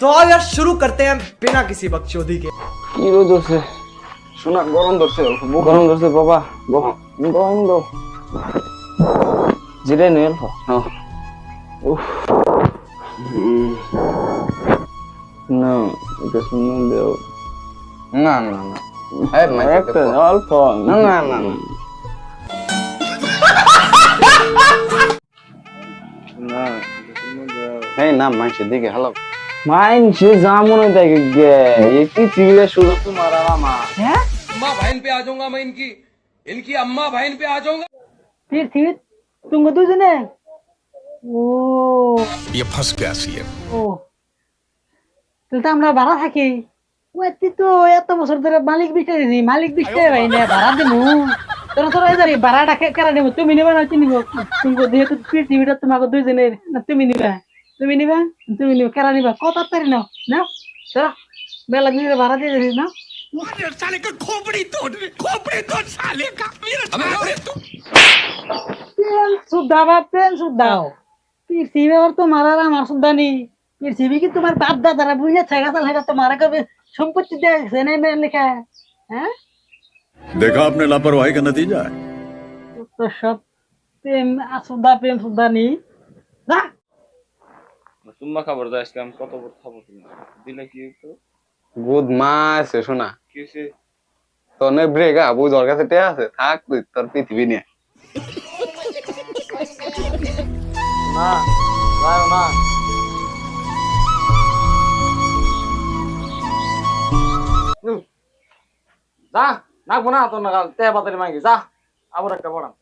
तो आओ यार शुरू करते हैं बिना किसी बकचोदी के কি রোদ ধরছে শোনা গরম ধরছে অল্প গরম ধরছে বাবা গরম গরম দাও জিরে নে অল্প উফ না এটা শুনে দেও না না না এই মাইকে একটা দেখো। অল্প না না না না। না এই না মাইসের দিকে হ্যালো মাইনছে জামুন তাই গে এই পৃথিবীতে শুধু তোমার আর আমার अम्मा बहन पे आ जाऊंगा मैं इनकी इनकी अम्मा बहन पे आ जाऊंगा পৃথিবী তুমি দুজনে ও ये फंस गया सीएम ও তাহলে তো আমরা ভাড়া থাকি ও এতি তো এত বছর ধরে মালিক বিটে দিনি মালিক বিটে ভাই না ভাড়া দিমু তোরা তোরা এদারি ভাড়াটা কে কারা নিব তুমি নিবা না চিনিব তুমি যেহেতু পৃথিবীটা তোমাকে দুইজনের না তুমি নিবা তুমি নিবা তুমি নিবা কারা নিবা কত তাড়াতাড়ি নাও নাও তোরা বেলা দিনে ভাড়া দিয়ে দিস না साले का खोपड़ी तोड़ खोपड़ी तोड़ साले का मेरा साले तू পেন সুদ্ধা বা পেন সুদ্ধাও পৃথিবী আর তোমার আর আমার সুদ্ধা নেই পৃথিবী কি তোমার বাপ দাদারা বুঝে ছেগা চাল হেগা তোমার কবে সম্পত্তি দেখছে না মেয়ে লেখা হ্যাঁ देखा आपने लापरवाही का नतीजा है তো সব প্রেম সুদ্ধা প্রেম সুদ্ধা নেই যা তোমার খাবার দাও আজকে আমি কত বড় খাব তোমার দিলে কি একটু গুড মাস শোনা। কি হইছে? তোর নে ব্রেক আবু তোর কাছে টে আছে থাক তুই তোর পৃথিবী নিয়ে। মা যাও না যা না গুনা তোর না তে বাতারি মাগি যা আবার একটা পড়াম